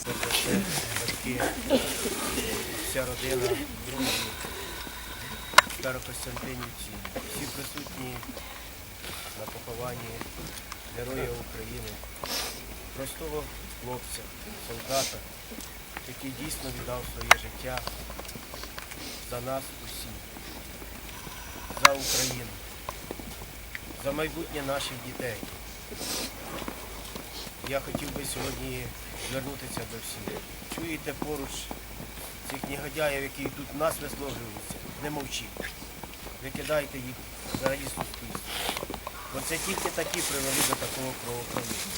Це батьки, вся родина, друзі, Старокостянтинівці, всі присутні на похованні Героя України, простого хлопця, солдата, який дійсно віддав своє життя за нас усіх, за Україну, за майбутнє наших дітей. Я хотів би сьогодні звернутися до всіх. Чуєте поруч цих негодяїв, які тут нас висловлюються, не мовчіть. Викидайте їх взагалі з суспільства. Бо це тільки такі привели до такого кровопролиття.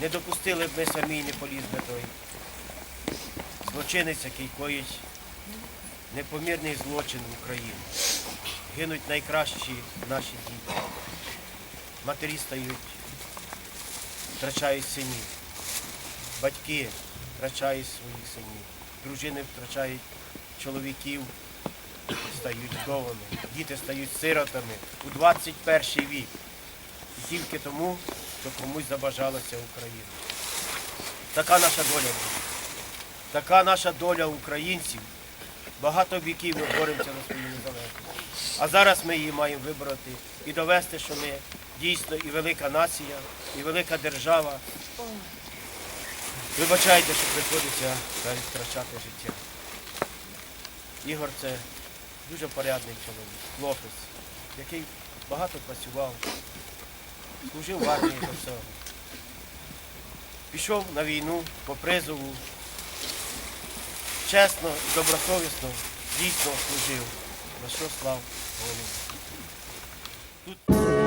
Не допустили б ми самі не поліз би той злочинець, який коїть непомірний злочин в Україні. Гинуть найкращі наші діти. Матері стають втрачають синів. Батьки втрачають своїх синів. Дружини втрачають чоловіків, стають вдовами. Діти стають сиротами у 21 вік. І тільки тому, що комусь забажалося Україна. Така наша доля буде. Така наша доля українців. Багато віків ми боремося за свою незалежність. А зараз ми її маємо вибороти і довести, що ми дійсно і велика нація, і велика держава. Вибачайте, що приходиться втрачати життя. Ігор це дуже порядний чоловік, хлопець, який багато працював, служив в армії до всього. Пішов на війну по призову, чесно і добросовісно дійсно служив. На що слав. Тут